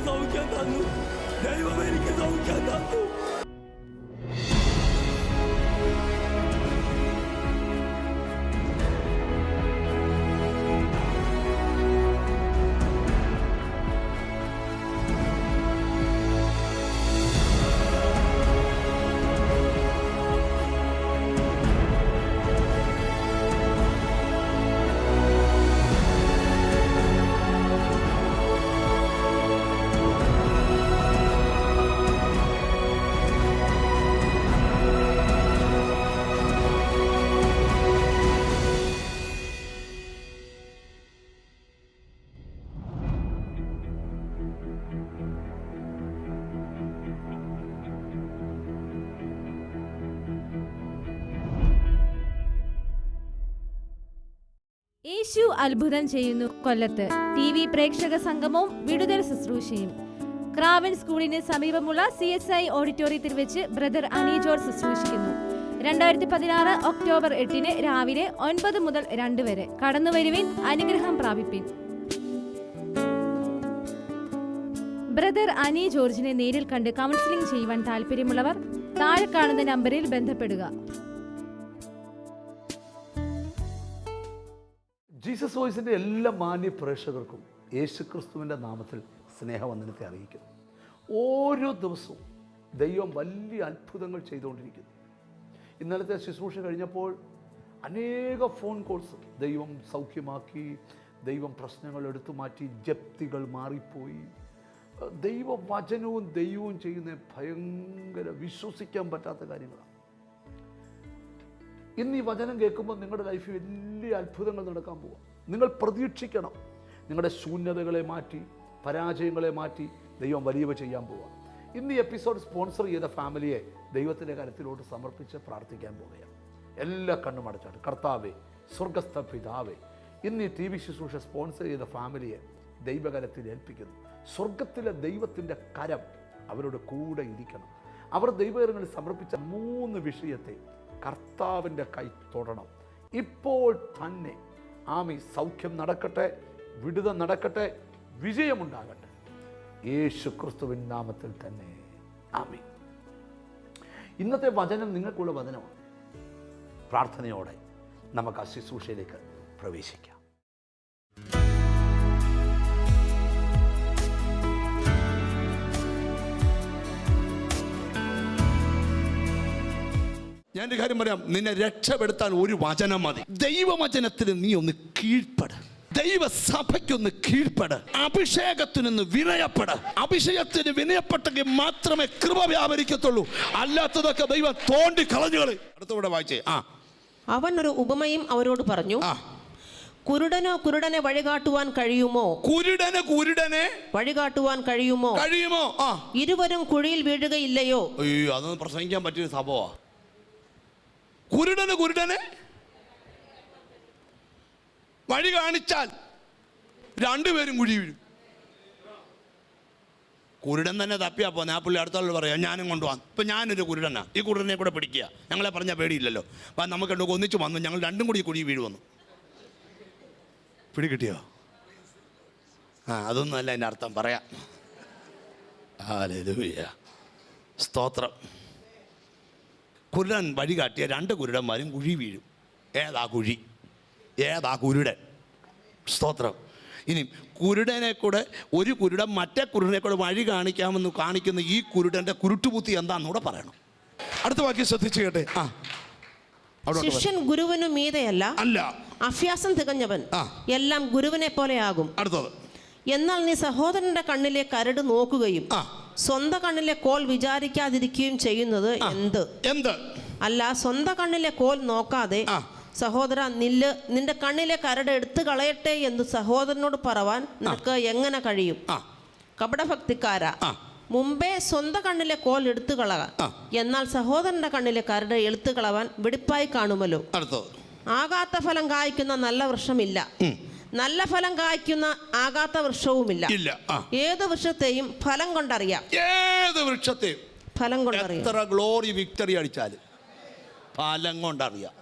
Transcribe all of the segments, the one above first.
이렇게 너무 꼈다누 내 몸에 이렇게 너무 꼈다누 യേശു അത്ഭുതം ചെയ്യുന്നു കൊല്ലത്ത്. ടി വി പ്രേക്ഷക സംഗമവും വിടുതൽ ശുശ്രൂഷയും. ക്രാവൻ സ്കൂളിന് സമീപമുള്ള സി എസ് ഐ ഓഡിറ്റോറിയത്തിൽ വെച്ച് ബ്രദർ അനി ജോർജ് ശുശ്രൂഷിക്കുന്നു. രണ്ടായിരത്തി പതിനാറ് ഒക്ടോബർ എട്ടിന് രാവിലെ ഒൻപത് മുതൽ രണ്ട് വരെ കടന്നു വരുവിൻ അനുഗ്രഹം പ്രാപിപ്പിൻ. ബ്രദർ അനി ജോർജിനെ നേരിൽ കണ്ട് കൗൺസിലിംഗ് ചെയ്യുവാൻ താല്പര്യമുള്ളവർ താഴെ കാണുന്ന നമ്പറിൽ ബന്ധപ്പെടുക. ജീസസ് വോയിസിന്റെ എല്ലാ മാന്യ പ്രേക്ഷകർക്കും യേശുക്രിസ്തുവിന്റെ നാമത്തിൽ സ്നേഹവന്ദനത്തെ അറിയിക്കുന്നു. ഓരോ ദിവസവും ദൈവം വലിയ അത്ഭുതങ്ങൾ ചെയ്തുകൊണ്ടിരിക്കുന്നു. ഇന്നലത്തെ ശുശ്രൂഷ കഴിഞ്ഞപ്പോൾ അനേക ഫോൺ കോൾസ് ദൈവം സൗഖ്യമാക്കി ദൈവം പ്രശ്നങ്ങൾ എടുത്തു മാറ്റി ജപ്തികൾ മാറിപ്പോയി. ദൈവവചനവും ദൈവവും ചെയ്യുന്ന ഭയങ്കര വിശ്വസിക്കാൻ പറ്റാത്ത കാര്യങ്ങളാണ്. ഇന്ന് ഈ വചനം കേൾക്കുമ്പോൾ നിങ്ങളുടെ ലൈഫിൽ വലിയ അത്ഭുതങ്ങൾ നടക്കാൻ പോവാം. നിങ്ങൾ പ്രതീക്ഷിക്കണം. നിങ്ങളുടെ ശൂന്യതകളെ മാറ്റി പരാജയങ്ങളെ മാറ്റി ദൈവം വലിയവ ചെയ്യാൻ പോവാം. ഇന്ന് ഈ എപ്പിസോഡ് സ്പോൺസർ ചെയ്ത ഫാമിലിയെ ദൈവത്തിന്റെ കരത്തിലോട്ട് സമർപ്പിച്ച് പ്രാർത്ഥിക്കാൻ പോവുകയാണ്. എല്ലാ കണ്ണും അടച്ചാണ് കർത്താവേ സ്വർഗസ്ഥ പിതാവേ ഇന്ന് ഈ ടി വി ശുശ്രൂഷ സ്പോൺസർ ചെയ്ത ഫാമിലിയെ ദൈവകരത്തിൽ ഏൽപ്പിക്കുന്നു. സ്വർഗത്തിലെ ദൈവത്തിന്റെ കരം അവരുടെ കൂടെ ഇരിക്കണം. അവർ ദൈവകരങ്ങളിൽ സമർപ്പിച്ച മൂന്ന് വിഷയത്തെ കർത്താവിന്റെ കൈ തൊടണം. ഇപ്പോൾ തന്നെ ആമി സൗഖ്യം നടക്കട്ടെ വിടുത നടക്കട്ടെ വിജയമുണ്ടാകട്ടെ. യേശു ക്രിസ്തുവിൻ നാമത്തിൽ തന്നെ. ആമി ഇന്നത്തെ വചനം നിങ്ങൾക്കുള്ള വചനമാണ്. പ്രാർത്ഥനയോടെ നമുക്ക് ആ ശുശ്രൂഷയിലേക്ക് പ്രവേശിക്കാം. ഞാൻ ഒരു കാര്യം പറയാം. നിന്നെ രക്ഷപ്പെടുത്താൻ ഒരു വചനം മതി. ദൈവവചനത്തിന് നീ ഒന്ന് കീഴ്പ്പെട്. ദൈവസഭയ്ക്കൊന്ന് കീഴ്പ്പെട്. അഭിഷേകത്തിനൊന്ന് വിനയപ്പെട്. അഭിഷേകത്തിന് വിനയപ്പെട്ടെങ്കിൽ മാത്രമേ കൃപ വ്യാപരിക്കത്തുള്ളൂ. അല്ലാത്തതൊക്കെ ദൈവം തോണ്ടി കളഞ്ഞുകളി. അടുത്തവിടെ വായിച്ചേ. ആ. അവൻ ഒരു ഉപമയും അവരോട് പറഞ്ഞു കുരുടനോ കുരുടനെ വഴികാട്ടുവാൻ കഴിയുമോ? കുരുടന് കുരുടനെ വഴികാട്ടുവാൻ കഴിയുമോ? കഴിയുമോ? ആ. ഇരുവരും കുഴിയിൽ വീഴുകയില്ലയോ? അയ്യോ അതൊന്നും പ്രസംഗിക്കാൻ പറ്റിയ സംഭവമാ. കുരുടന് കുരുടനെ വഴി കാണിച്ചാൽ രണ്ടുപേരും കുഴി വീഴും. കുരുടൻ തന്നെ തപ്പിയാ പോന്നെ. ആ പുള്ളി അടുത്തുള്ള പറയാം ഞാനും കൊണ്ടുപോകാം ഇപ്പം ഞാനൊരു കുരുടനാ. ഈ കുരുടനെ കൂടെ പിടിക്കുക. ഞങ്ങളെ പറഞ്ഞാൽ പേടിയില്ലല്ലോ. അപ്പം നമുക്ക് രണ്ടു ഒന്നിച്ച് വന്നു. ഞങ്ങൾ രണ്ടും കൂടി കുഴി വീഴുവന്നു പിടി കിട്ടിയോ ആ അതൊന്നും അല്ല എന്റെ അർത്ഥം. പറയാം. സ്തോത്രം. കുരുടൻ വഴി കാട്ടിയ രണ്ട് കുരുടന്മാരും കുഴി വീഴും. ഏതാ കുഴി? ഏതാ കുരുടൻ? സ്തോത്രം. ഇനി കുരുടനെ കൂടെ ഒരു കുരുടൻ മറ്റേ കുരുടനെ കൂടെ വഴി കാണിക്കാമെന്ന് കാണിക്കുന്ന ഈ കുരുടന്റെ കുരുട്ടുബുദ്ധി എന്താണെന്നൂടെ പറയണം. അടുത്ത വാക്യം ശ്രദ്ധിച്ചു കേട്ടെ. ആ. ശിഷ്യൻ ഗുരുവിനു മീതയല്ല അല്ല. അഭ്യാസം തികഞ്ഞവൻ. എല്ലാം ഗുരുവിനെ പോലെയാകും. അടുത്തത്. എന്നാൽ നീ സഹോദരന്റെ കണ്ണിലെ കരട് നോക്കുകയും ആ. സ്വന്തം കണ്ണിലെ കോൽ വിചാരിക്കാതിരിക്കുകയും ചെയ്യുന്നത് എന്ത്? എന്ത്? അല്ല സ്വന്തം കണ്ണിലെ കോൽ നോക്കാതെ. സഹോദര നില്ല് നിന്റെ കണ്ണിലെ കരട് എടുത്തു കളയട്ടെ എന്ന് സഹോദരനോട് പറവാൻ നിനക്ക് എങ്ങനെ കഴിയും? കപടഭക്തിക്കാര. മുമ്പേ സ്വന്തം കണ്ണിലെ കോൽ എടുത്തു കളക. എന്നാൽ സഹോദരന്റെ കണ്ണിലെ കരട് എടുത്തു കളവാൻ വെടിപ്പായി കാണുമല്ലോ. ആകാത്ത ഫലം കായ്ക്കുന്ന നല്ല വൃക്ഷമില്ല. നല്ല ഫലം കായ്ക്കുന്ന ആകാത്ത വൃക്ഷവുമില്ല. ഇല്ല. ഏത് വൃക്ഷത്തെയും ഫലം കൊണ്ടറിയാം. ഏത് വൃക്ഷത്തെയും ഫലം കൊണ്ടറിയാം. എത്ര ഗ്ലോറി വിക്ടറി അടിച്ചാലും ഫലം കൊണ്ടറിയാം.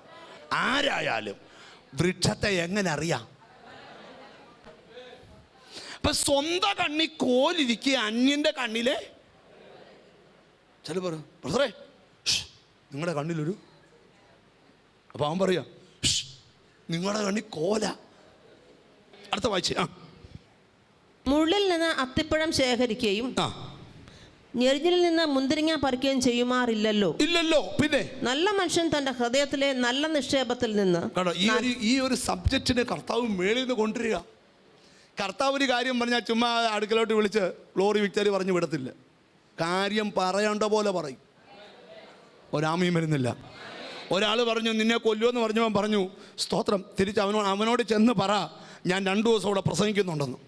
ആരായാലും വൃക്ഷത്തെ എങ്ങനെ അറിയാം? അപ്പൊ സ്വന്തം കണ്ണി കോലിരിക്കുക അന്യന്റെ കണ്ണിലെ ചില പറയും. ബ്രദറേ നിങ്ങളുടെ കണ്ണിലൊരു അപ്പൊ അവൻ പറയാ "ഷ്, നിങ്ങളുടെ കണ്ണി കോല. അടുത്ത വായിച്ച് ആ. മുള്ളിൽ നിന്ന് അത്തിപ്പഴം ശേഖരിക്കുകയും ആ. ഞെരിഞ്ഞിൽ നിന്ന് മുന്തിരിങ്ങ പറിക്കുകയും ചെയ്യുമാറില്ലല്ലോ. ഇല്ലല്ലോ പിന്നെ? നല്ല മനുഷ്യൻ തന്റെ ഹൃദയത്തിലെ നല്ല നിക്ഷേപത്തിൽ നിന്ന് കേട്ടോ ഈ ഒരു ഈ ഒരു സബ്ജക്റ്റിനെ കർത്താവ് മേളിൽ നിന്ന് കൊണ്ടുവരിക. കർത്താവ് ഒരു കാര്യം പറഞ്ഞാൽ ചുമ്മാ അടുക്കലോട്ട് വിളിച്ച് ഗ്ലോറി വിക്ടറി പറഞ്ഞു വിടത്തില്ല. കാര്യം പറയേണ്ട പോലെ പറയും. ഒരാമയും വരുന്നില്ല. ഒരാൾ പറഞ്ഞു നിന്നെ കൊല്ലുമെന്ന് പറഞ്ഞവൻ പറഞ്ഞു സ്തോത്രം തിരിച്ച് അവനോട് അവനോട് ചെന്ന് പറ. ഞാൻ രണ്ടു ദിവസം ഇവിടെ പ്രസംഗിക്കുന്നുണ്ടെന്ന്.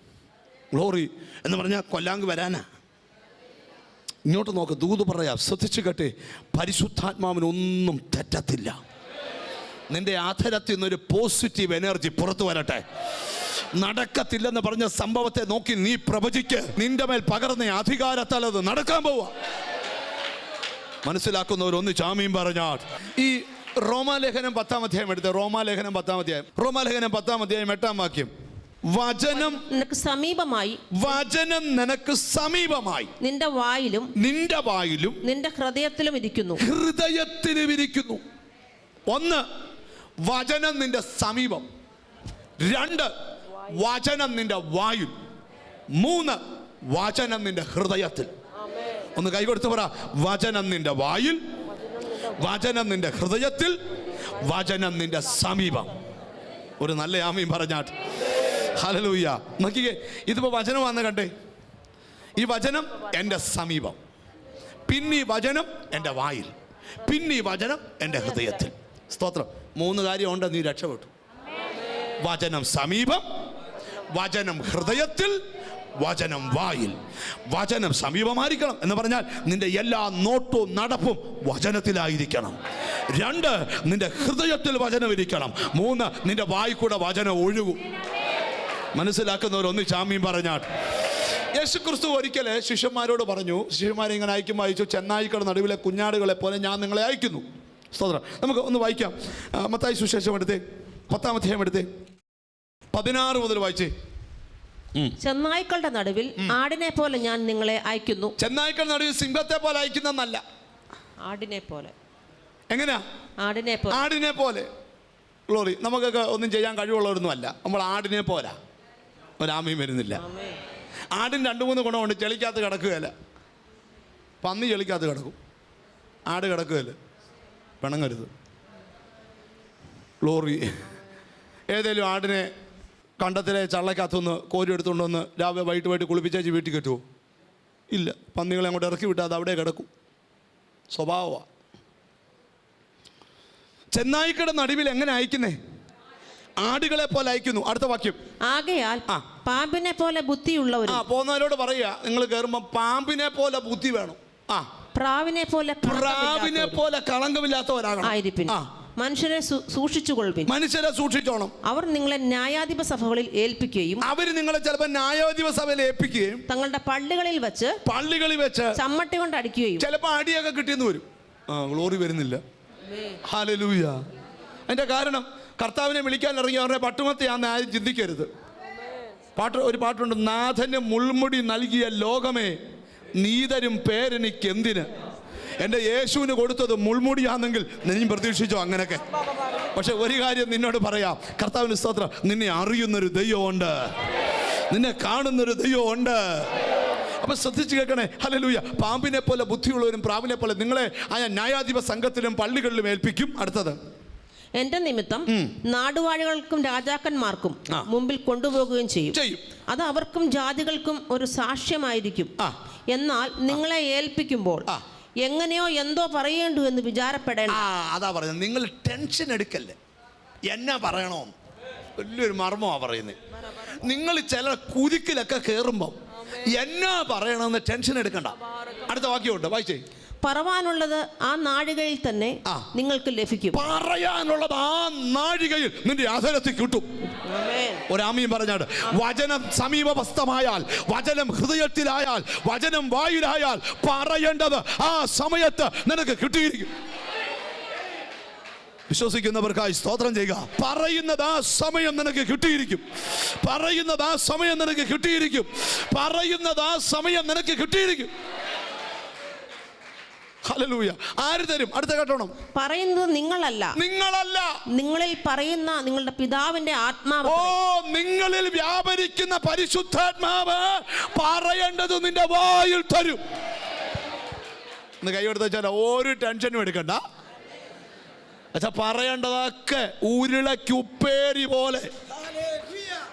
ഗ്ലോറി എന്ന് പറഞ്ഞാൽ കൊല്ലാങ്ക് വരാനാ. ഇങ്ങോട്ട് നോക്ക് ദൂത് പറയാ ശ്രദ്ധിച്ചു കേട്ടെ പരിശുദ്ധാത്മാവിനൊന്നും തെറ്റത്തില്ല. നിന്റെ ആധരത്തിൽ നിന്നൊരു പോസിറ്റീവ് എനർജി പുറത്തു വരട്ടെ. നടക്കത്തില്ലെന്ന് പറഞ്ഞ സംഭവത്തെ നോക്കി നീ പ്രവചിക്ക്. നിന്റെ മേൽ പകർന്ന അധികാരത്താൽ അത് നടക്കാൻ പോവാ. മനസ്സിലാക്കുന്നവരൊന്ന് ചാമിയും പറഞ്ഞാൽ ഈ റോമാലേഖനം പത്താം അധ്യായം എടുത്ത്. റോമാലേഖനം പത്താം അധ്യായം. റോമാലേഖനം പത്താം അധ്യായം എട്ടാം വാക്യം. വചനം നിനക്ക് സമീപമായി. വചനം നിനക്ക് സമീപമായി. നിന്റെ വായിലും നിന്റെ വായിലും നിന്റെ ഹൃദയത്തിലും ഇരിക്കുന്നു. ഹൃദയത്തിലും ഇരിക്കുന്നു. ഒന്ന് വചനം നിന്റെ സമീപം. രണ്ട് വചനം നിന്റെ വായിൽ. മൂന്ന് വചനം നിന്റെ ഹൃദയത്തിൽ. ഒന്ന് കൈകൊടുത്ത് പറ. വചനം നിന്റെ വായിൽ വചനം നിന്റെ ഹൃദയത്തിൽ വചനം നിന്റെ സമീപം. ഒരു നല്ല ആമയും പറഞ്ഞാട്ട് ഹലലൂയ്യ നോക്കിക്കേ ഇതിപ്പോ വചനമാണെന്ന് കണ്ടേ. ഈ വചനം എന്റെ സമീപം. പിന്നെ ഈ വചനം എന്റെ വായിൽ. പിന്നെ ഈ വചനം എന്റെ ഹൃദയത്തിൽ. സ്തോത്രം. മൂന്ന് കാര്യമുണ്ട് നീ രക്ഷപ്പെട്ടു. വചനം സമീപം വചനം ഹൃദയത്തിൽ വചനം വായിൽ. വചനം സമീപമായിരിക്കണം എന്ന് പറഞ്ഞാൽ നിന്റെ എല്ലാ നോട്ടും നടപ്പും വചനത്തിലായിരിക്കണം. രണ്ട് നിന്റെ ഹൃദയത്തിൽ വചനം ഇരിക്കണം. മൂന്ന് നിന്റെ വായിക്കൂടെ കൂടെ വചനം ഒഴുകും. മനസ്സിലാക്കുന്നവരൊന്ന് ചാമ്യം പറഞ്ഞാൽ. യേശു ക്രിസ്തു ഒരിക്കൽ ശിഷ്യന്മാരോട് പറഞ്ഞു ശിഷ്യന്മാരെ ഇങ്ങനെ അയക്കുമ്പോൾ അയച്ചു ചെന്നായിക്കട നടുവിലെ കുഞ്ഞാടുകളെ പോലെ ഞാൻ നിങ്ങളെ അയക്കുന്നു. സ്തോത്രം. നമുക്ക് ഒന്ന് വായിക്കാം. മത്തായി സുശേഷം എടുത്തേ പത്താം അധ്യായം എടുത്തേ. പതിനാറ് മുതൽ വായിച്ചേ. ചെന്നായ്ക്കളുടെ നടുവിൽ ആടിനെ പോലെ ഞാൻ നിങ്ങളെ അയക്കുന്നു. ചെന്നായ്ക്കൾ നടുവിൽ സിംഹത്തെ പോലെ അയക്കുന്നല്ല ആടിനെ പോലെ. എങ്ങനെയാ ആടിനെ പോലെ. ആടിനെ പോലെ. ഗ്ലോറി നമുക്കൊക്കെ ഒന്നും ചെയ്യാൻ കഴിവുള്ളവരൊന്നും അല്ല നമ്മൾ ആടിനെ പോരാ. ഒരാമയും വരുന്നില്ല. ആടിന് രണ്ട് മൂന്ന് ഗുണമുണ്ട്. ചെളിക്കകത്ത് കിടക്കുകയല്ല. പന്നി ചെളിക്കകത്ത് കിടക്കും. ആട് കിടക്കുകയല്ല. പിണങ്ങരുത്. ഗ്ലോറി ഏതേലും ആടിനെ കണ്ടത്തിലെ ചള്ളക്കകത്തുനിന്ന് കോരി എടുത്തുകൊണ്ട് വന്ന് രാവിലെ വൈകിട്ട് വൈകിട്ട് കുളിപ്പിച്ചേച്ച് വീട്ടിൽ കെട്ടുമോ ഇല്ല. പന്നികളെ അങ്ങോട്ട് ഇറക്കി വിട്ടാൽ അത് അവിടെ കിടക്കും. സ്വഭാവമാണ് ചെന്നായിക്കട നടുവിൽ എങ്ങനെ അയക്കുന്നേ? ആടുകളെ പോലെ അയക്കുന്നു. അടുത്ത വാക്യം. ആകയാൽ ആ. പാമ്പിനെ പോലെ ആ ബുദ്ധിയുള്ളവരും പോകുന്നവരോട് പറയുക. നിങ്ങൾ കയറുമ്പോൾ പാമ്പിനെ പോലെ ബുദ്ധി വേണം. ആ. പ്രാവിനെ പോലെ പ്രാവിനെ പോലെ കളങ്കമില്ലാത്തവരാകണം. ആയിരിക്കും ആ. മനുഷ്യരെ സൂക്ഷിച്ചുകൊള്ളുവിൻ. മനുഷ്യരെ സൂക്ഷിച്ചോണം. അവർ നിങ്ങളെ ന്യായാധിപ സഭകളിൽ ഏൽപ്പിക്കുകയും അവർ നിങ്ങളെ ചിലപ്പോൾ ന്യായാധിപ സഭയിൽ ഏൽപ്പിക്കുകയും തങ്ങളുടെ പള്ളികളിൽ വെച്ച് പള്ളികളിൽ വെച്ച് ചമ്മട്ടി കൊണ്ട് അടിക്കുകയും. ചിലപ്പോൾ അടിയൊക്കെ കിട്ടിയെന്ന് വരും. ആ ഗ്ലോറി വരുന്നില്ല. ഹാലലൂയ അതിന്റെ കാരണം കർത്താവിനെ വിളിക്കാൻ ഇറങ്ങി അവരുടെ പട്ടുമത്തെയാന്ന് ആരും ചിന്തിക്കരുത്. പാട്ട് ഒരു പാട്ടുണ്ട് നാഥന് മുൾമുടി നൽകിയ ലോകമേ നീതരും പേരനിക്കെന്തിന്? എന്തിന് എന്റെ യേശുവിന് കൊടുത്തത് മുൾമുടിയാണെങ്കിൽ നീ പ്രതീക്ഷിച്ചോ അങ്ങനെയൊക്കെ. പക്ഷെ ഒരു കാര്യം നിന്നോട് പറയാം. കർത്താവിന് സ്തോത്രം. നിന്നെ അറിയുന്നൊരു ദൈവമുണ്ട്. നിന്നെ കാണുന്നൊരു ദൈവമുണ്ട്. അപ്പൊ ശ്രദ്ധിച്ചു കേൾക്കണേ. ഹലലൂയ പാമ്പിനെ പോലെ ബുദ്ധിയുള്ളവരും പ്രാവിനെ പോലെ നിങ്ങളെ ആ ന്യായാധിപ സംഘത്തിലും പള്ളികളിലും ഏൽപ്പിക്കും. അടുത്തത്. എന്റെ നിമിത്തം നാടുവാഴികൾക്കും രാജാക്കന്മാർക്കും. മുമ്പിൽ കൊണ്ടുപോകുകയും ചെയ്യും. അത് അവർക്കും ജാതികൾക്കും ഒരു സാക്ഷ്യമായിരിക്കും. എന്നാൽ നിങ്ങളെ ഏൽപ്പിക്കുമ്പോൾ. എങ്ങനെയോ എന്തോ പറയേണ്ടു എന്ന് വിചാരപ്പെടേണ്ട. ആ അതാ പറയുന്നത്. നിങ്ങൾ ടെൻഷൻ എടുക്കല്ലേ. എന്നാ പറയണോ വലിയൊരു മർമ്മമാണ് പറയുന്നത് നിങ്ങൾ ചില കുരുക്കിലൊക്കെ കയറുമ്പോൾ എന്നാ പറയണമെന്ന് ടെൻഷൻ എടുക്കണ്ട. അടുത്ത വാക്യമുണ്ട്. വായിച്ചേ. പറവാനുള്ളത് ആ നാഴികയിൽ തന്നെ നിങ്ങൾക്ക് ലഭിക്കും. പറയാനുള്ളത് ആ നാഴികയിൽ നിന്റെ ആധാരത്തിൽ കിട്ടും. ഒരാമയും പറഞ്ഞാട് വചനം സമീപസ്ഥമായാൽ വചനം ഹൃദയത്തിലായാൽ വചനം വായിലായാൽ പറയേണ്ടത് ആ സമയത്ത് നിനക്ക് കിട്ടിയിരിക്കും. വിശ്വസിക്കുന്നവർക്കായി സ്തോത്രം ചെയ്യുക. പറയുന്നത് ആ സമയം നിനക്ക് കിട്ടിയിരിക്കും. പറയുന്നത് ആ സമയം നിനക്ക് കിട്ടിയിരിക്കും. പറയുന്നത് ആ സമയം നിനക്ക് കിട്ടിയിരിക്കും. ഹല്ലേലൂയ. ആര് തരും? അടുത്ത കേട്ടോണം. പറയുന്നത് നിങ്ങളല്ല. നിങ്ങളല്ല. നിങ്ങളിൽ പറയുന്ന നിങ്ങളുടെ പിതാവിന്റെ ആത്മാവ് ഓ നിങ്ങളിൽ വ്യാപരിക്കുന്ന പരിശുദ്ധാത്മാവ് പറയേണ്ടത് നിന്റെ വായിൽ തരും. ഒന്ന് കൈയെടുത്ത് വെച്ചാൽ ഒരു ടെൻഷനും എടുക്കണ്ട. അച്ഛാ പറയേണ്ടതൊക്കെ ഉരുളക്കുപ്പേരി പോലെ.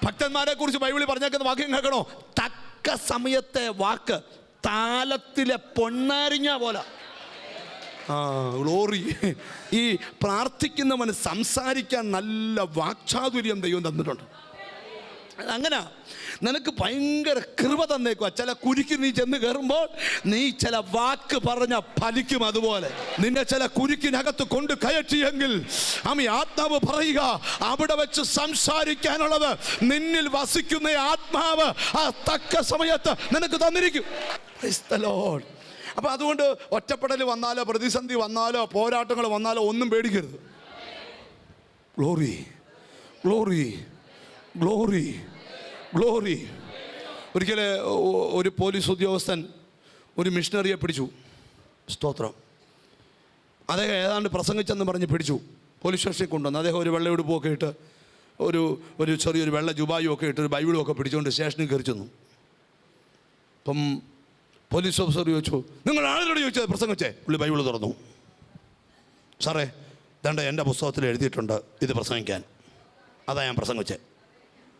ഭക്തന്മാരെ കുറിച്ച് ബൈബിളിൽ പറഞ്ഞേക്കുന്ന വാക്യം കേൾക്കണോ? തക്ക സമയത്തെ വാക്ക് താലത്തിലെ പൊന്നാരിഞ്ഞ പോലെ. ആ ഗ്ലോറി ഈ പ്രാർത്ഥിക്കുന്നവന് സംസാരിക്കാൻ നല്ല വാക്ചാതുര്യം ദൈവം തന്നിട്ടുണ്ട്. അങ്ങനെ നിനക്ക് ഭയങ്കര കൃപ തന്നേക്കുക ചില കുരുക്ക് നീ ചെന്ന് കയറുമ്പോൾ നീ ചില വാക്ക് പറഞ്ഞ ഫലിക്കും അതുപോലെ. നിന്നെ ചില കുരുക്കിനകത്ത് കൊണ്ട് കയറ്റിയെങ്കിൽ അമ്മ ആത്മാവ് പറയുക അവിടെ വെച്ച് സംസാരിക്കാനുള്ളത് നിന്നിൽ വസിക്കുന്ന ആത്മാവ് ആ തക്ക സമയത്ത് നിനക്ക് തന്നിരിക്കും. Praise the Lord. അപ്പൊ അതുകൊണ്ട് ഒറ്റപ്പെടൽ വന്നാലോ പ്രതിസന്ധി വന്നാലോ പോരാട്ടങ്ങൾ വന്നാലോ ഒന്നും പേടിക്കരുത്. Glory glory glory glory. ഒരിക്കൽ ഒരു പോലീസ് ഉദ്യോഗസ്ഥൻ ഒരു മിഷണറിയെ പിടിച്ചു. സ്തോത്രം. അദ്ദേഹം ഏതാണ്ട് പ്രസംഗിച്ചെന്ന് പറഞ്ഞ് പിടിച്ചു. പോലീസ് സ്റ്റേഷനിൽ കൊണ്ടുവന്നു അദ്ദേഹം ഒരു വെള്ള ഉടുപ്പൊക്കെ ഇട്ട് ഒരു ഒരു ചെറിയൊരു വെള്ള ജുബായും ഒക്കെ ഇട്ട് ഒരു ബൈബിളും ഒക്കെ പിടിച്ചുകൊണ്ട് സ്റ്റേഷനിൽ കയറി ചെന്നു. അപ്പം പോലീസ് ഓഫീസർ ചോദിച്ചു നിങ്ങൾ ആരോട് ചോദിച്ചത്? പ്രസംഗിച്ചേ പുള്ളി ബൈബിൾ തുറന്നു. സാറേ ദണ്ട എന്റെ പുസ്തകത്തിൽ എഴുതിയിട്ടുണ്ട് ഇത് പ്രസംഗിക്കാൻ. അതാ ഞാൻ പ്രസംഗിച്ചേ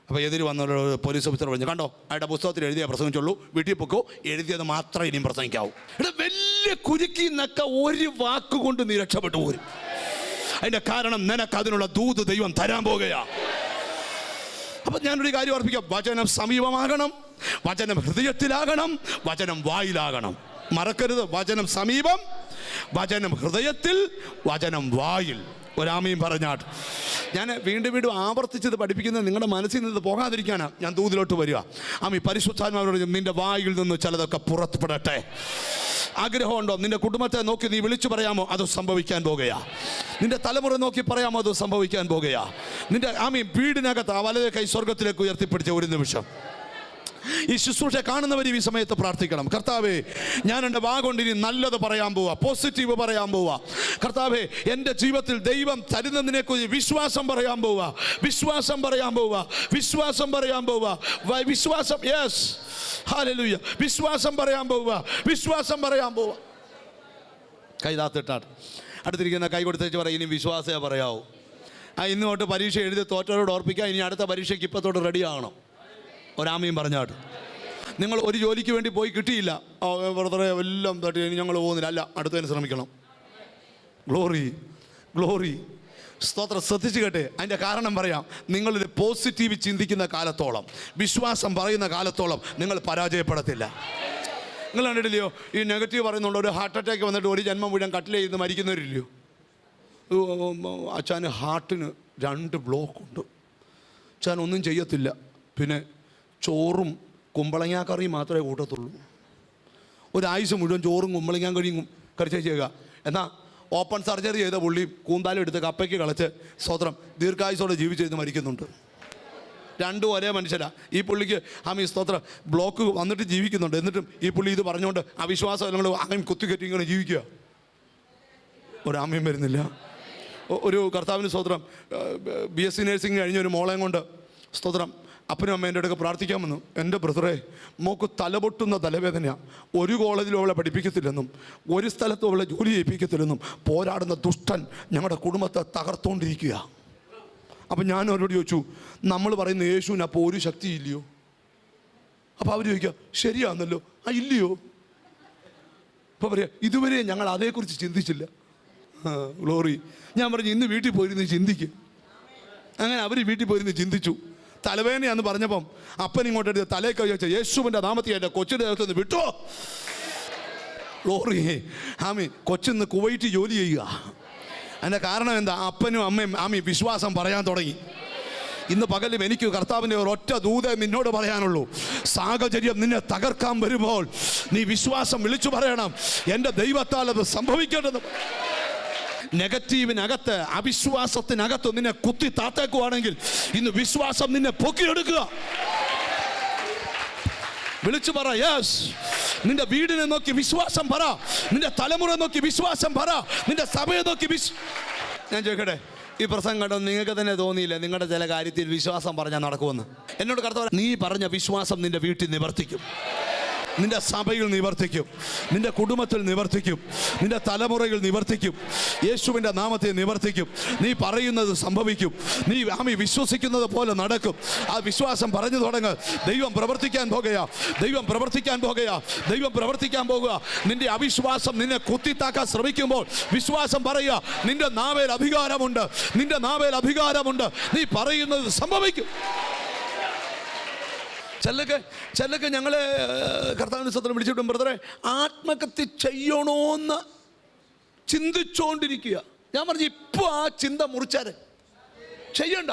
അപ്പോൾ എതിര് വന്ന പോലീസ് ഓഫീസർ പറഞ്ഞു കണ്ടോ അയാളുടെ പുസ്തകത്തിൽ എഴുതിയ പ്രസംഗിച്ചുള്ളൂ. വീട്ടിൽ പൊക്കോ എഴുതിയത് മാത്രം ഇനിയും പ്രസംഗിക്കാവൂ. ഇവിടെ വലിയ കുരുക്കി നിന്നൊക്കെ ഒരു വാക്കുകൊണ്ട് നീ രക്ഷപ്പെട്ടു പോരും. അതിന്റെ കാരണം നിനക്ക് അതിനുള്ള ദൂത് ദൈവം തരാൻ പോകുകയാ. അപ്പൊ ഞാനൊരു കാര്യം ഓർപ്പിക്കാം. വചനം സമീപമാകണം വചനം ഹൃദയത്തിലാകണം വചനം വായിലാകണം. മറക്കരുത് വചനം സമീപം വചനം ഹൃദയത്തിൽ വചനം വായിൽ. ഒരാമയും പറഞ്ഞാട്ട്. ഞാൻ വീണ്ടും വീണ്ടും ആവർത്തിച്ചത് പഠിപ്പിക്കുന്നത് നിങ്ങളുടെ മനസ്സിൽ നിന്ന് പോകാതിരിക്കാനാണ് ഞാൻ ദൂതിലോട്ട് വരിക. ആമി പരിശുദ്ധാത്മാവിനോട് നിന്റെ വായിൽ നിന്ന് ചിലതൊക്കെ പുറത്തുപെടട്ടെ. ആഗ്രഹമുണ്ടോ? നിന്റെ കുടുംബത്തെ നോക്കി നീ വിളിച്ചു പറയാമോ? അത് സംഭവിക്കാൻ പോകുകയാ. നിന്റെ തലമുറ നോക്കി പറയാമോ? അത് സംഭവിക്കാൻ പോകുകയാ. നിന്റെ ആമി വീടിനകത്ത് ആ വലത് കൈ സ്വർഗത്തിലേക്ക് ഉയർത്തിപ്പിടിച്ച ഒരു നിമിഷം. ഈ ശുശ്രൂഷ കാണുന്നവരും ഈ സമയത്ത് പ്രാർത്ഥിക്കണം. കർത്താവേ ഞാൻ എന്റെ വാഗൊണ്ട് ഇനി നല്ലത് പറയാൻ പോവാ. പോസിറ്റീവ് പറയാൻ പോവാ. കർത്താവേ എന്റെ ജീവിതത്തിൽ ദൈവം തരുന്നതിനെക്കുറിച്ച് വിശ്വാസം പറയാൻ പോവാ. വിശ്വാസം പറയാൻ പോവാ. വിശ്വാസം പറയാൻ പോവാ. വിശ്വാസം യെസ് ഹാലലൂയ വിശ്വാസം പറയാൻ പോവുക വിശ്വാസം പറയാൻ പോവുക കൈതാത്തിട്ടാണ് അടുത്തിരിക്കുന്ന കൈ കൊടുത്തേച്ച് പറയും ഇനി വിശ്വാസമേ പറയാവൂ. ആ ഇന്നോട്ട് പരീക്ഷ എഴുതി തോറ്റവരോട് ഓർപ്പിക്കാം. ഇനി അടുത്ത പരീക്ഷയ്ക്ക് ഇപ്പത്തോട്ട് റെഡി ഒരാമയും പറഞ്ഞാട്ട് നിങ്ങൾ ഒരു ജോലിക്ക് വേണ്ടി പോയി കിട്ടിയില്ല. ബ്രദറെ എല്ലാം തട്ടി. ഞങ്ങൾ പോകുന്നില്ല. അല്ല അടുത്തതിന് ശ്രമിക്കണം. Glory glory. സ്തോത്രം ശ്രദ്ധിച്ചു കേട്ടെ. അതിന്റെ കാരണം പറയാം. നിങ്ങളൊരു പോസിറ്റീവ് ചിന്തിക്കുന്ന കാലത്തോളം വിശ്വാസം പറയുന്ന കാലത്തോളം നിങ്ങൾ പരാജയപ്പെടത്തില്ല. നിങ്ങൾ കണ്ടിട്ടില്ലയോ? ഈ നെഗറ്റീവ് പറയുന്നുണ്ട് ഒരു ഹാർട്ട് അറ്റാക്ക് വന്നിട്ട് ഒരു ജന്മം മുഴുവൻ കട്ടിൽ ചെയ്ത് മരിക്കുന്നവരില്ലയോ? അച്ഛന് ഹാർട്ടിന് രണ്ട് ബ്ലോക്ക് ഉണ്ട് അച്ഛൻ ഒന്നും ചെയ്യത്തില്ല. പിന്നെ ചോറും കുമ്പളങ്ങാ കറിയും മാത്രമേ കൂട്ടത്തുള്ളൂ. ഒരാഴ്ച മുഴുവൻ ചോറും കുമ്പളങ്ങാൻ കഴിയും കറിച്ച് ചെയ്യുക എന്നാൽ ഓപ്പൺ സർജറി ചെയ്ത പുള്ളി കൂന്താലം എടുത്ത് കപ്പയ്ക്ക് കളച്ച് സ്വത്രം ദീർഘായുസോടെ ജീവിച്ചിരുന്ന് മരിക്കുന്നുണ്ട്. രണ്ടും ഒരേ മനുഷ്യരാ. ഈ പുള്ളിക്ക് ആമി സ്തോത്രം ബ്ലോക്ക് വന്നിട്ട് ജീവിക്കുന്നുണ്ട്. എന്നിട്ടും ഈ പുള്ളി ഇത് പറഞ്ഞുകൊണ്ട് അവിശ്വാസം നമ്മൾ അങ്ങനെ കുത്തിക്കെട്ടി ഇങ്ങനെ ജീവിക്കുക ഒരാമയും വരുന്നില്ല. ഒരു കർത്താവിന് സ്തോത്രം ബി എസ് സി നേഴ്സിംഗ് കഴിഞ്ഞ ഒരു മോളെയും കൊണ്ട് സ്തോത്രം അപ്പനും അമ്മേന്റെ അടുക്ക പ്രാർത്ഥിക്കാൻ വന്നു. എന്റെ ബ്രദറെ മോക്ക് തലപൊട്ടുന്ന തലവേദനയാണ് ഒരു കോളേജിലും അവളെ പഠിപ്പിക്കത്തില്ലെന്നും ഒരു സ്ഥലത്തും അവളെ ജോലി ചെയ്യിപ്പിക്കത്തില്ലെന്നും പോരാടുന്ന ദുഷ്ടൻ ഞങ്ങളുടെ കുടുംബത്തെ തകർത്തുകൊണ്ടിരിക്കുക അപ്പം ഞാൻ അവരോട് ചോദിച്ചു നമ്മൾ പറയുന്ന യേശുവിന് അപ്പോൾ ഒരു ശക്തിയില്ലയോ അപ്പോൾ അവർ ചോദിക്കുക ശരിയാണെന്നല്ലോ ആ ഇല്ലയോ? അപ്പോൾ പറയാ ഇതുവരെ ഞങ്ങൾ അതേക്കുറിച്ച് ചിന്തിച്ചില്ല. ഗ്ലോറി. ഞാൻ പറഞ്ഞു ഇന്ന് വീട്ടിൽ പോയിരുന്ന് ചിന്തിക്കും. അങ്ങനെ അവർ വീട്ടിൽ പോയിരുന്ന് ചിന്തിച്ചു. തലവേദനയാന്ന് പറഞ്ഞപ്പം അപ്പൻ ഇങ്ങോട്ട് എടുത്ത് തലേ കൈ വെച്ച യേശുവിന്റെ നാമത്തിൽ എന്റെ കൊച്ചിന്റെ അകത്തുനിന്ന് നിന്ന് വിട്ടോ. ഗ്ലോറി ആമി കൊച്ചിന്ന് കുവൈറ്റ് ജോലി ചെയ്യുക. അതിന്റെ കാരണം എന്താ? അപ്പനും അമ്മയും ആമി വിശ്വാസം പറയാൻ തുടങ്ങി. ഇന്ന് പകലും എനിക്ക് കർത്താവിന്റെ ഒരൊറ്റ ദൂത നിന്നോട് പറയാനുള്ളൂ. സാഹചര്യം നിന്നെ തകർക്കാൻ വരുമ്പോൾ നീ വിശ്വാസം വിളിച്ചു പറയണം. എന്റെ ദൈവത്താൽ അത് സംഭവിക്കേണ്ടത് നെഗറ്റീവിനകത്ത് അവിശ്വാസത്തിനകത്ത് നിന്നെ കുത്തി താത്തേക്കുവാണെങ്കിൽ ഇന്ന് വിശ്വാസം നിന്നെ പൊക്കിയെടുക്കുക. വിളിച്ചു പറ യെസ് നിന്റെ വീടിനെ നോക്കി വിശ്വാസം പറ. നിന്റെ തലമുറ നോക്കി വിശ്വാസം പറ. നിന്റെ സഭയെ നോക്കി വിശ് ഞാൻ ചോദിക്കട്ടെ ഈ പ്രസംഗം കണ്ടോ നിങ്ങൾക്ക് തന്നെ തോന്നിയില്ല? നിങ്ങളുടെ ചില കാര്യത്തിൽ വിശ്വാസം പറഞ്ഞാൽ നടക്കുമെന്ന്. എന്നോട് കർത്താവ് നീ പറഞ്ഞ വിശ്വാസം നിന്റെ വീട്ടിൽ നിവർത്തിക്കും. നിന്റെ സഭയിൽ നിവർത്തിക്കും. നിന്റെ കുടുംബത്തിൽ നിവർത്തിക്കും. നിന്റെ തലമുറയിൽ നിവർത്തിക്കും. യേശുവിന്റെ നാമത്തെ നിവർത്തിക്കും. നീ പറയുന്നത് സംഭവിക്കും. നീ ആമി വിശ്വസിക്കുന്നത് പോലെ നടക്കും. ആ വിശ്വാസം പറഞ്ഞു തുടങ്ങ്. ദൈവം പ്രവർത്തിക്കാൻ പോകുക. ദൈവം പ്രവർത്തിക്കാൻ പോകുക. ദൈവം പ്രവർത്തിക്കാൻ പോകുക. നിന്റെ അവിശ്വാസം നിന്നെ കുത്തിത്താക്കാൻ ശ്രമിക്കുമ്പോൾ വിശ്വാസം പറയുക നിന്റെ നാവേൽ അധികാരമുണ്ട്. നിന്റെ നാവേൽ അധികാരമുണ്ട്. നീ പറയുന്നത് സംഭവിക്കും. ചിലക്ക് ചിലക്ക് ഞങ്ങളെ കർത്താവിന് സ്വന്തം വിളിച്ചിട്ടും ബ്രദറെ ആത്മഹത്യ ചെയ്യണോന്ന് ചിന്തിച്ചുകൊണ്ടിരിക്കുക ഞാൻ പറഞ്ഞു ഇപ്പൊ ആ ചിന്ത മുറിച്ചാൽ ചെയ്യണ്ട.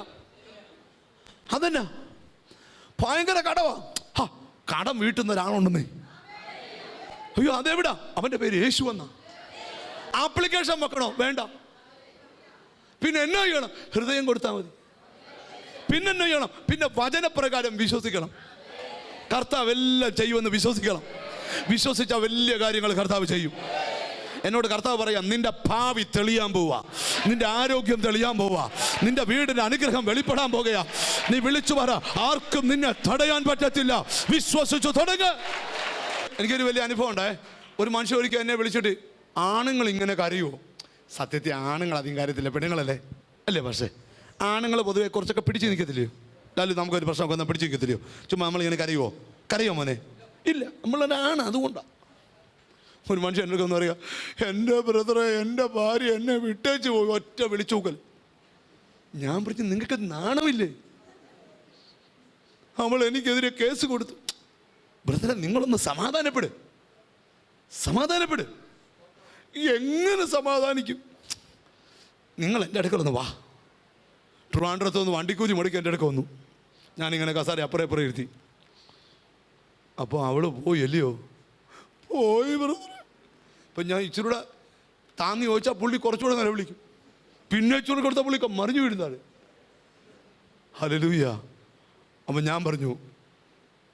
അതന്നെ. ഭയങ്കര കടവാ. ഹാ, കടം വീട്ടുന്ന ഒരാളുണ്ടെന്നേ. അയ്യോ അതെവിടാ? അവന്റെ പേര് യേശു എന്നാ. ആപ്ലിക്കേഷൻ വെക്കണോ? വേണ്ട. പിന്നെ എന്നാ ചെയ്യണം? ഹൃദയം കൊടുത്താൽ മതി. പിന്നെ എന്നെ ചെയ്യണം? പിന്നെ വചനപ്രകാരം വിശ്വസിക്കണം. കർത്താവ് എല്ലാം ചെയ്യുമെന്ന് വിശ്വസിക്കണം. വിശ്വസിച്ച വലിയ കാര്യങ്ങൾ കർത്താവ് ചെയ്യും. എന്നോട് കർത്താവ് പറയാം നിന്റെ ഭാവി തെളിയാൻ പോവാ. നിന്റെ ആരോഗ്യം തെളിയാൻ പോവാ. നിന്റെ വീടിന്റെ അനുഗ്രഹം വെളിപ്പെടാൻ പോകുകയാ. നീ വിളിച്ചു പറ ആർക്കും നിന്നെ തടയാൻ പറ്റത്തില്ല. വിശ്വസിച്ചു തുടങ്ങ്. എനിക്കൊരു വലിയ അനുഭവം ഉണ്ടേ. ഒരു മനുഷ്യ ഒരിക്കൽ എന്നെ വിളിച്ചിട്ട് ആണുങ്ങൾ ഇങ്ങനെ കരയുമോ സത്യത്തിൽ ആണുങ്ങൾ അധികം കാര്യത്തില്ല പെണ്ണുങ്ങളല്ലേ? അല്ലേ പക്ഷേ ആണുങ്ങൾ പൊതുവെ കുറച്ചൊക്കെ പിടിച്ചു നിൽക്കത്തില്ലയോ? ലാലു നമുക്കൊരു പ്രശ്നമൊക്കെ ഒന്ന് പിടിച്ചു നിൽക്കത്തില്ലയോ ചുമ്മാ നമ്മളിങ്ങനെ കരയുമോ കരയോ മോനെ? ഇല്ല നമ്മളൊരാണ് അതുകൊണ്ടാണ് ഒരു മനുഷ്യൻ എന്നൊക്കെ ഒന്ന് പറയുക എന്റെ ബ്രദറെ എന്റെ ഭാര്യ എന്നെ വിട്ടേച്ച് പോയി ഒറ്റ വിളിച്ചൂക്കൽ ഞാൻ പറഞ്ഞു നിങ്ങൾക്ക് നാണമില്ലേ? അവൾ എനിക്കെതിരെ കേസ് കൊടുത്തു. ബ്രദറെ നിങ്ങളൊന്ന് സമാധാനപ്പെട്. സമാധാനപ്പെട്. എങ്ങനെ സമാധാനിക്കും? നിങ്ങൾ എന്റെ അടുക്കലൊന്ന് വാ. ട്രിവാൻഡ്രത്ത് വണ്ടിക്കൂലി മുടക്കി എന്റെ അടുക്ക വന്നു. ഞാനിങ്ങനെ കസാര അപ്പുറം ഇപ്പുറം ഇരുത്തി. അപ്പോൾ അവൾ പോയി അല്ലയോ? പോയി ഇപ്പം ഞാൻ ഇച്ചിരി കൂടെ താങ്ങി ചോദിച്ചാൽ പുള്ളി കുറച്ചുകൂടെ നില വിളിക്കും. പിന്നെ ഇച്ചിരി കൊടുത്ത പുള്ളി മറിഞ്ഞു വീഴുന്നാണ് ഹലലൂയ അപ്പം ഞാൻ പറഞ്ഞു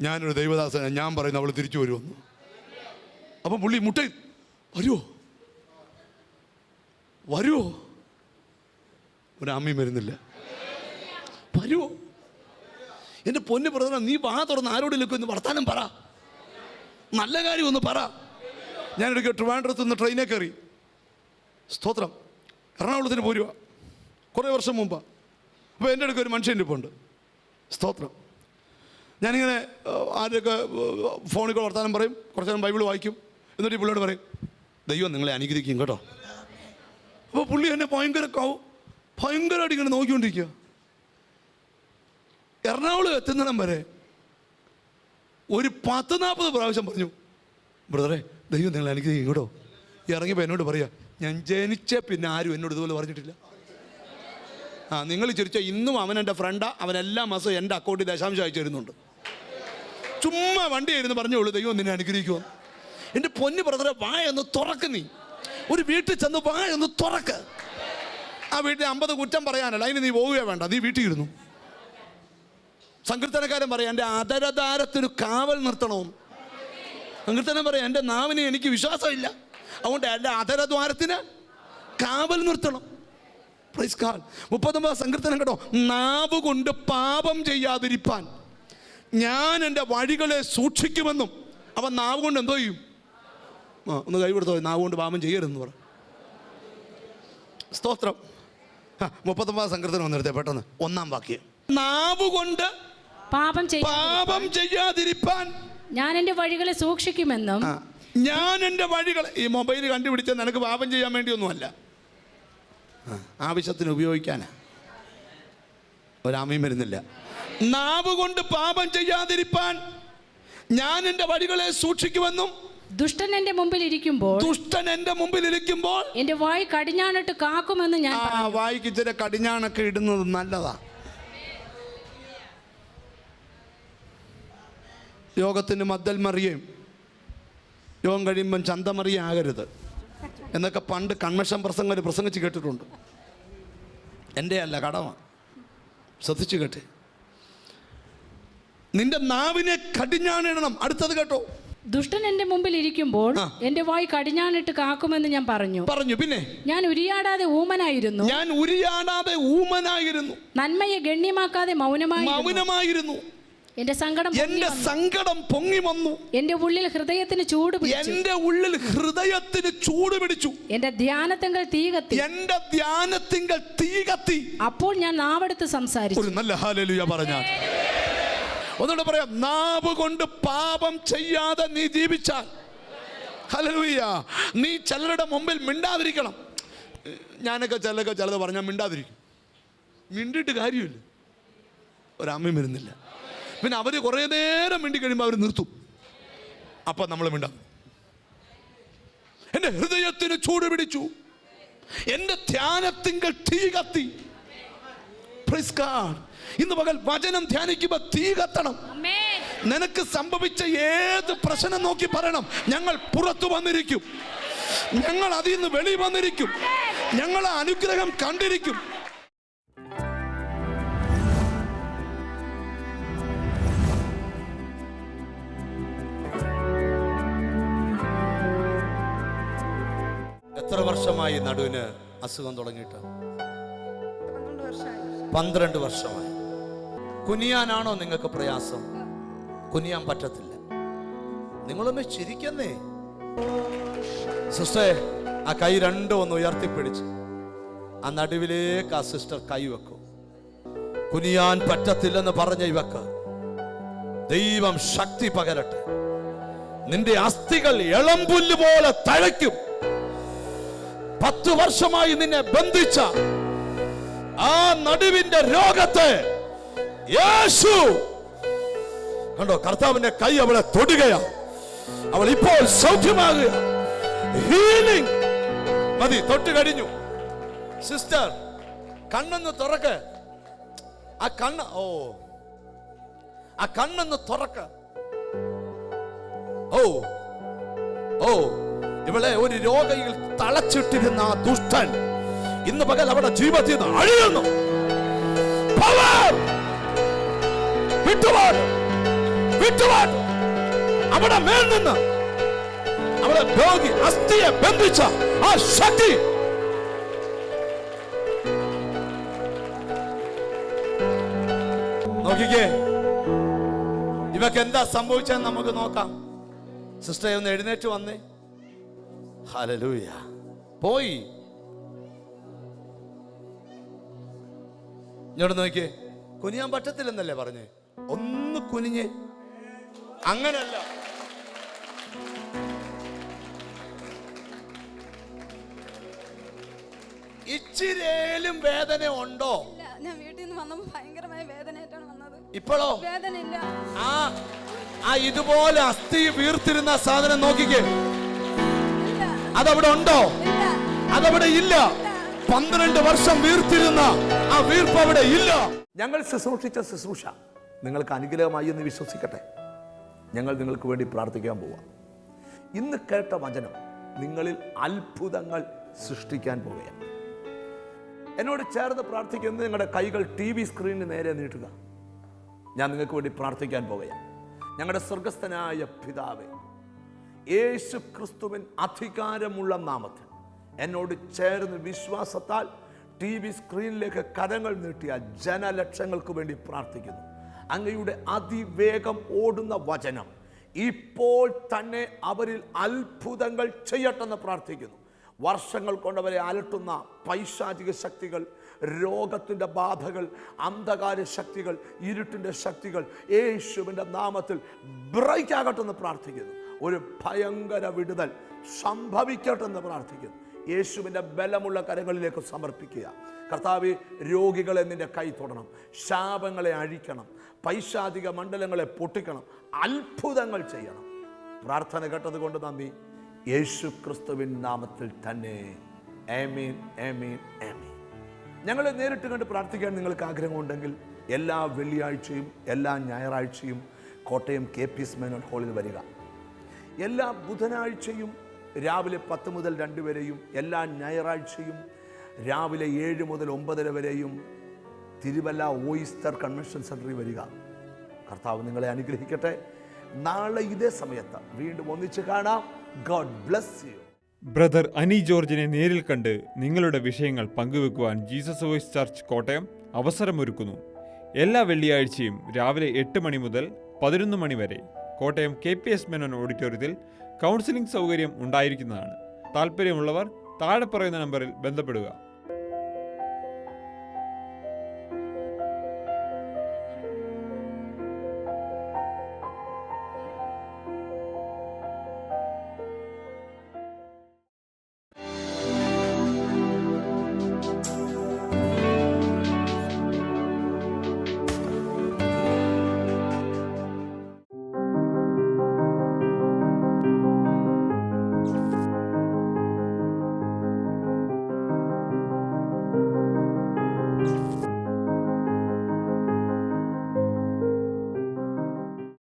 ഞാനൊരു ദൈവദാസന ഞാൻ പറയുന്നു അവൾ തിരിച്ചു വരുമെന്ന്. അപ്പം പുള്ളി മുട്ട വരുമോ വരുമോ ഒരു അമ്മയും വരുന്നില്ല. വരുമോ എന്റെ പൊന്ന് പ്രധാന നീ വാ തുറന്ന് ആരോട് ഒന്ന് വർത്താനം പറ. നല്ല കാര്യം ഒന്ന് പറ. ഞാനൊരിക്കൽ ട്രിവാൻഡ്രത്ത് നിന്ന് ട്രെയിനെ കയറി. സ്തോത്രം. എറണാകുളത്തിന് പോരുക കുറേ വർഷം മുമ്പ്. അപ്പോൾ എന്റെ അടുക്കൊരു മനുഷ്യന്റെ ഇപ്പോൾ ഉണ്ട് സ്തോത്രം. ഞാനിങ്ങനെ ആരുടെയൊക്കെ ഫോണിൽ കൂടെ വർത്താനം പറയും. കുറച്ച് നേരം ബൈബിൾ വായിക്കും. എന്നിട്ട് ഈ പുള്ളിയോട് പറയും ദൈവം നിങ്ങളെ അനുഗ്രഹിക്കും കേട്ടോ. അപ്പോൾ പുള്ളി എന്നെ ഭയങ്കര കാവും ഭയങ്കരമായിട്ട് ഇങ്ങനെ നോക്കിക്കൊണ്ടിരിക്കുക എറണാകുളം എത്തുന്നിടം വരെ ഒരു പത്ത് നാൽപ്പത് പ്രാവശ്യം പറഞ്ഞു ബ്രദറെ ദൈവം നിങ്ങൾ എനിക്ക് കേട്ടോ. ഇറങ്ങിയപ്പോൾ എന്നോട് പറയാ ഞാൻ ജനിച്ച പിന്നെ ആരും എന്നോട് ഇതുപോലെ പറഞ്ഞിട്ടില്ല. ആ നിങ്ങൾ ചിരിച്ച ഇന്നും അവൻ എന്റെ ഫ്രണ്ടാ അവൻ എല്ലാ മാസവും എന്റെ അക്കൗണ്ടിൽ ദശാംശം അയച്ചു തരുന്നുണ്ട്. ചുമ്മാ വണ്ടി ആയിരുന്നു പറഞ്ഞോളൂ ദൈവം നിന്നെ അനുഗ്രഹിക്കുമോ എന്റെ പൊന്നു ബ്രദറെ വായൊന്ന് തുറക്ക് നീ. ഒരു വീട്ടിൽ ചെന്ന് വായൊന്ന് തുറക്ക്. ആ വീട്ടിൽ അമ്പത് കുറ്റം പറയാനല്ല അതിന് നീ പോവുകയോ വേണ്ട നീ വീട്ടിൽ ഇരുന്നു. സങ്കീർത്തനക്കാരൻ പറയാം എന്റെ അതരധാരത്തിന് കാവൽ നിർത്തണമെന്ന് സങ്കീർത്തനം പറയാം എന്റെ നാവിന് എനിക്ക് വിശ്വാസമില്ല. അതുകൊണ്ട് എന്റെ അതരദ്വാരത്തിന് കാവൽ നിർത്തണം. പ്രൈസ് കാൽ മുപ്പത്തൊമ്പത് സങ്കീർത്തനം കേട്ടോ. നാവ് കൊണ്ട് പാപം ചെയ്യാതിരിപ്പാൻ ഞാൻ എന്റെ വഴികളെ സൂക്ഷിക്കുമെന്നും അവൻ നാവ് കൊണ്ട് എന്തോ ചെയ്യും? ആ ഒന്ന് കൈവിടുത്തോ നാവ് കൊണ്ട് പാപം ചെയ്യരുതെന്ന് പറ. സ്തോത്രം. മുപ്പത്തൊമ്പത് സങ്കീർത്തനം വന്നെടുത്തേ പെട്ടെന്ന്. ഒന്നാം വാക്യം. നാവ് കൊണ്ട് പാപം ചെയ്യ പാപം ചെയ്യാതിരിപ്പാൻ. ഞാൻ എന്റെ വഴികളെ സൂക്ഷിക്കുമെന്നും ഞാൻ എന്റെ വഴികൾ ഈ മൊബൈൽ കണ്ടുപിടിച്ച നിനക്ക് പാപം ചെയ്യാൻ വേണ്ടിയൊന്നുമല്ല. ആവശ്യത്തിന് ഉപയോഗിക്കാനാ. ഒരാമയും വരുന്നില്ല. നാവ് കൊണ്ട് പാപം ചെയ്യാതിരിപ്പാൻ ഞാൻ എന്റെ വഴികളെ സൂക്ഷിക്കുമെന്നും ദുഷ്ടൻ എന്റെ മുമ്പിൽ ഇരിക്കുമ്പോൾ ദുഷ്ടൻ എന്റെ മുമ്പിൽ ഇരിക്കുമ്പോൾ എന്റെ വായി കടിഞ്ഞാണിട്ട് കാക്കുമെന്ന് ഞാൻ ആ. വായിക്ക് ഇച്ചിരി കടിഞ്ഞാണൊക്കെ ഇടുന്നത് നല്ലതാ. യോഗത്തിന് മദ്ദൽ മറിയേയും യോഗം കഴിയുമ്പം ചന്തമറിയ ആകരുത്. എന്നൊക്കെ പണ്ട് കൺവെൻഷൻ പ്രസംഗം പ്രസംഗിച്ച് കേട്ടിട്ടുണ്ട്. എന്റെ അല്ല കടമ. ശ്രദ്ധിച്ചു കേട്ടെ. നിന്റെ നാവിനെ കടിഞ്ഞാണിടണം അടുത്തത് കേട്ടോ. ദുഷ്ടൻ എന്റെ മുമ്പിൽ ഇരിക്കുമ്പോൾ. എന്റെ വായി കടിഞ്ഞാണിട്ട് കാക്കുമെന്ന് ഞാൻ പറഞ്ഞു. പറഞ്ഞു പിന്നെ? ഞാൻ ഉരിയാടാതെ ഊമനായിരുന്നു. ഞാൻ ഉരിയാടാതെ ഊമനായിരുന്നു. നന്മയെ ഗണ്യമാക്കാതെ മൗനമായി മൗനമായിരുന്നു. എന്റെ സങ്കടം എന്റെ. സങ്കടം പൊങ്ങി വന്നു. എന്റെ ഉള്ളിൽ ഹൃദയത്തിന് ചൂട് പിടിച്ചു. എന്റെ ഉള്ളിൽ ഹൃദയത്തിന് ചൂട് പിടിച്ചു. എന്റെ ധ്യാനത്തിങ്കൾ തീ കത്തി. എന്റെ ധ്യാനത്തിങ്കൽ തീ കത്തി. അപ്പോൾ ഞാൻ നാവെടുത്ത് സംസാരിച്ചു. ഒരു നല്ല ഹാലലുയ പറഞ്ഞാൽ ഒന്നുകൂടെ പറയാം നാവ് കൊണ്ട് പാപം ചെയ്യാതെ നീ ജീവിച്ചാൽ. ഹലലുയ നീ ചിലരുടെ മുമ്പിൽ മിണ്ടാതിരിക്കണം. ഞാനൊക്കെ ചിലരൊക്കെ ചിലത് പറഞ്ഞാൽ മിണ്ടാതിരിക്കും. മിണ്ടിട്ട് കാര്യമില്ല. ഒരമ്മയും വരുന്നില്ല. പിന്നെ അവർ കുറേ നേരം മിണ്ടി കഴിയുമ്പോൾ അവർ നിർത്തും. അപ്പം നമ്മൾ മിണ്ടാം. എന്റെ ഹൃദയത്തിന് ചൂട് പിടിച്ചു. എന്റെ ധ്യാനത്തിങ്കൽ തീ കത്തി. ഇന്ന് പകൽ വചനം ധ്യാനിക്കുമ്പോൾ തീ കത്തണം. നിനക്ക് സംഭവിച്ച ഏത് പ്രശ്നം നോക്കി പറയണം. ഞങ്ങൾ പുറത്തു വന്നിരിക്കും. ഞങ്ങൾ അതിൽ നിന്ന് വെളി വന്നിരിക്കും. ഞങ്ങൾ അനുഗ്രഹം കണ്ടിരിക്കും. വർഷമായി നടുവിന് അസുഖം തുടങ്ങിയിട്ട് പന്ത്രണ്ട് വർഷമായി. കുനിയാനാണോ നിങ്ങൾക്ക് പ്രയാസം? കുനിയാൻ പറ്റത്തില്ല. നിങ്ങളൊന്ന് ചിരിക്കുന്നേ. സിസ്റ്റേ ആ കൈ രണ്ടും ഒന്ന് ഉയർത്തിപ്പിടിച്ച്. ആ നടുവിലേക്ക് ആ സിസ്റ്റർ കൈ വെക്കും. കുനിയാൻ പറ്റത്തില്ലെന്ന് പറഞ്ഞ ഇവക്ക്. ദൈവം ശക്തി പകരട്ടെ. നിന്റെ അസ്ഥികൾ ഇളമ്പുല്ല് പോലെ തഴയ്ക്കും. പത്ത് വർഷമായി നിന്നെ ബന്ധിച്ച ആ നടുവിന്റെ രോഗത്തെ യേശു കണ്ടോ കർത്താവിന്റെ കൈ അവളെ തൊടുകയാ അവൾ ഇപ്പോൾ സൗഖ്യമാകുക ഹീലിംഗ് മതി തൊട്ട് കഴിഞ്ഞു. സിസ്റ്റർ കണ്ണൊന്ന് തുറക്ക്. ആ കണ്ണ് ഓ. ആ കണ്ണൊന്ന് തുറക്ക. ഓ ഓ. ഇവളെ ഒരു രോഗയിൽ തളച്ചിട്ടിരുന്ന ആ ദുഷ്ടൻ ഇന്ന് പകൽ അവിടെ ജീവിതത്തിൽ നിന്ന് അഴിയുന്നു! വിട്ടുപാട് വിട്ടുപാട് അവിടെ മേൽ നിന്ന് അവിടെ രോഗി അസ്ഥിയെ ബന്ധിച്ച ആ ശക്തി നോക്കിക്കേ ഇവക്ക് എന്താ സംഭവിച്ചെന്ന് നമുക്ക് നോക്കാം. സിസ്റ്റർ ഒന്ന് എഴുന്നേറ്റ് വന്നേ. ഹലലൂയ പോയി. ഇങ്ങോട്ട് നോക്കിയേ. കുനിയാൻ പറ്റത്തില്ലെന്നല്ലേ പറഞ്ഞേ? ഒന്ന് കുനിഞ്ഞ്. അങ്ങനല്ല. ഇച്ചിരേലും വേദന ഉണ്ടോ? ഇല്ല ഞാൻ വീട്ടിൽ നിന്ന് വന്നപ്പോൾ ഭയങ്കരമായ വേദനയായിട്ടാണ് വന്നത്. ഇപ്പോഴോ? വേദന ഇല്ല ആ ആ ഇതുപോലെ അസ്ഥി വീർത്തിരുന്ന സാധനം നോക്കിക്കേ. അതവിടെ ഉണ്ടോ? അതവിടെ ഇല്ല. പന്ത്രണ്ട് വർഷം വീർത്തിരുന്ന ആ വീർപ്പ് അവിടെ ഇല്ല. ഞങ്ങൾ ശുശ്രൂഷിച്ച ശുശ്രൂഷ നിങ്ങൾക്ക് അനുഗ്രഹമായി എന്ന് വിശ്വസിക്കട്ടെ. ഞങ്ങൾ നിങ്ങൾക്ക് വേണ്ടി പ്രാർത്ഥിക്കാൻ പോവാം. ഇന്ന് കേട്ട വചനം നിങ്ങളിൽ അത്ഭുതങ്ങൾ സൃഷ്ടിക്കാൻ പോവുകയാണ്. എന്നോട് ചേർന്ന് പ്രാർത്ഥിക്കുന്നത് നിങ്ങളുടെ കൈകൾ ടി വി സ്ക്രീനിന് നേരെ നീട്ടുക. ഞാൻ നിങ്ങൾക്ക് വേണ്ടി പ്രാർത്ഥിക്കാൻ പോവുകയാണ്. ഞങ്ങളുടെ സ്വർഗസ്ഥനായ പിതാവേ യേശു ക്രിസ്തുവിൻ അധികാരമുള്ള നാമത്തിൽ. എന്നോട് ചേർന്ന് വിശ്വാസത്താൽ ടി വി സ്ക്രീനിലേക്ക് കരങ്ങൾ നീട്ടിയ ജനലക്ഷങ്ങൾക്ക് വേണ്ടി പ്രാർത്ഥിക്കുന്നു. അങ്ങയുടെ അതിവേഗം ഓടുന്ന വചനം ഇപ്പോൾ തന്നെ അവരിൽ അത്ഭുതങ്ങൾ ചെയ്യട്ടെന്ന് പ്രാർത്ഥിക്കുന്നു. വർഷങ്ങൾ കൊണ്ടവരെ അലട്ടുന്ന പൈശാചിക ശക്തികൾ രോഗത്തിന്റെ ബാധകൾ അന്ധകാര ശക്തികൾ ഇരുട്ടിന്റെ ശക്തികൾ യേശുവിന്റെ നാമത്തിൽ ബ്രേക്ക് ആകട്ടെ എന്ന് പ്രാർത്ഥിക്കുന്നു. ഒരു ഭയങ്കര വിടുതൽ സംഭവിക്കട്ടെ എന്ന് പ്രാർത്ഥിക്കുന്നു. യേശുവിന്റെ ബലമുള്ള കരങ്ങളിലേക്ക് സമർപ്പിക്കുക. കർത്താവ് രോഗികളെ നിന്റെ കൈ തൊടണം. ശാപങ്ങളെ അഴിക്കണം. പൈശാചിക മണ്ഡലങ്ങളെ പൊട്ടിക്കണം. അത്ഭുതങ്ങൾ ചെയ്യണം. പ്രാർത്ഥന കേട്ടത് കൊണ്ട് നന്ദി. യേശു ക്രിസ്തുവിൻ നാമത്തിൽ തന്നെ. ആമീൻ ആമീൻ ആമീൻ. ഞങ്ങളെ നേരിട്ട് കണ്ട് പ്രാർത്ഥിക്കാൻ നിങ്ങൾക്ക് ആഗ്രഹമുണ്ടെങ്കിൽ എല്ലാ വെള്ളിയാഴ്ചയും എല്ലാ ഞായറാഴ്ചയും Kottayam K P S Menon ഹാളിൽ വരിക. എല്ലാ ബുധനാഴ്ചയും രാവിലെ പത്ത് മുതൽ രണ്ട് വരെയും എല്ലാ ഞായറാഴ്ചയും രാവിലെ ഏഴ് മുതൽ ഒമ്പതര വരെയും തിരുവല്ല ഓയിസ്റ്റർ കൺവെൻഷൻ സെന്ററിൽ വരിക. കർത്താവ് നിങ്ങളെ അനുഗ്രഹിക്കട്ടെ. നാളെ ഇതേ സമയത്ത് വീണ്ടും ഒന്നിച്ച് കാണാം. God bless you brother Ani ജോർജിനെ നേരിൽ കണ്ട് നിങ്ങളുടെ വിഷയങ്ങൾ പങ്കുവെക്കുവാൻ ജീസസ് വോയിസ് ചർച്ച് കോട്ടയം അവസരമൊരുക്കുന്നു. എല്ലാ വെള്ളിയാഴ്ചയും രാവിലെ എട്ട് മണി മുതൽ പതിനൊന്ന് മണി വരെ Kottayam K P S Menon ഓഡിറ്റോറിയത്തിൽ കൗൺസിലിംഗ് സൗകര്യം ഉണ്ടായിരിക്കുന്നതാണ്. താല്പര്യമുള്ളവർ താഴെ പറയുന്ന നമ്പറിൽ ബന്ധപ്പെടുക.